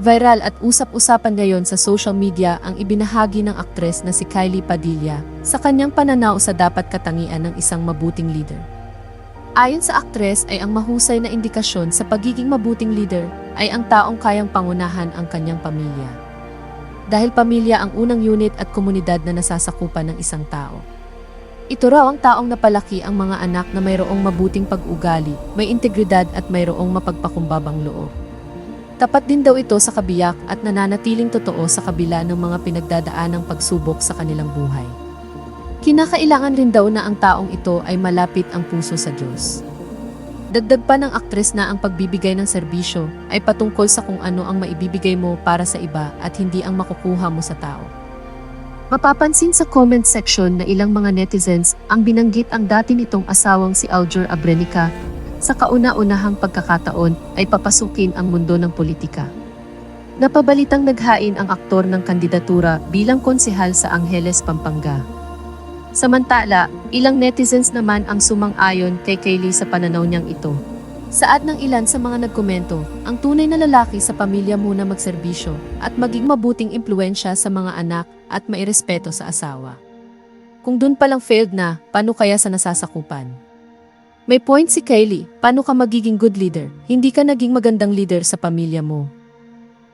Viral at usap-usapan ngayon sa social media ang ibinahagi ng aktres na si Kylie Padilla sa kanyang pananaw sa dapat katangian ng isang mabuting leader. Ayon sa aktres ay ang mahusay na indikasyon sa pagiging mabuting leader ay ang taong kayang pangunahan ang kanyang pamilya. Dahil pamilya ang unang unit at komunidad na nasasakupan ng isang tao. Ito raw ang taong napalaki ang mga anak na mayroong mabuting pag-ugali, may integridad at mayroong mapagpakumbabang loob. Tapat din daw ito sa kabiyak at nananatiling totoo sa kabila ng mga pinagdadaanang pagsubok sa kanilang buhay. Kinakailangan rin daw na ang taong ito ay malapit ang puso sa Diyos. Dagdag pa ng aktres na ang pagbibigay ng serbisyo ay patungkol sa kung ano ang maibibigay mo para sa iba at hindi ang makukuha mo sa tao. Mapapansin sa comment section na ilang mga netizens ang binanggit ang dati nitong asawang si Aljur Abrenica sa kauna-unahang pagkakataon ay papasukin ang mundo ng politika. Napabalitang naghain ang aktor ng kandidatura bilang konsehal sa Angeles, Pampanga. Samantala, ilang netizens naman ang sumang-ayon kay Kaylee sa pananaw niyang ito. Saad ng ilan sa mga nagkomento, ang tunay na lalaki sa pamilya muna magserbisyo at maging mabuting impluensya sa mga anak at mairespeto sa asawa. Kung dun palang failed na, paano kaya sa nasasakupan? May point si Kylie, paano ka magiging good leader? Hindi ka naging magandang leader sa pamilya mo.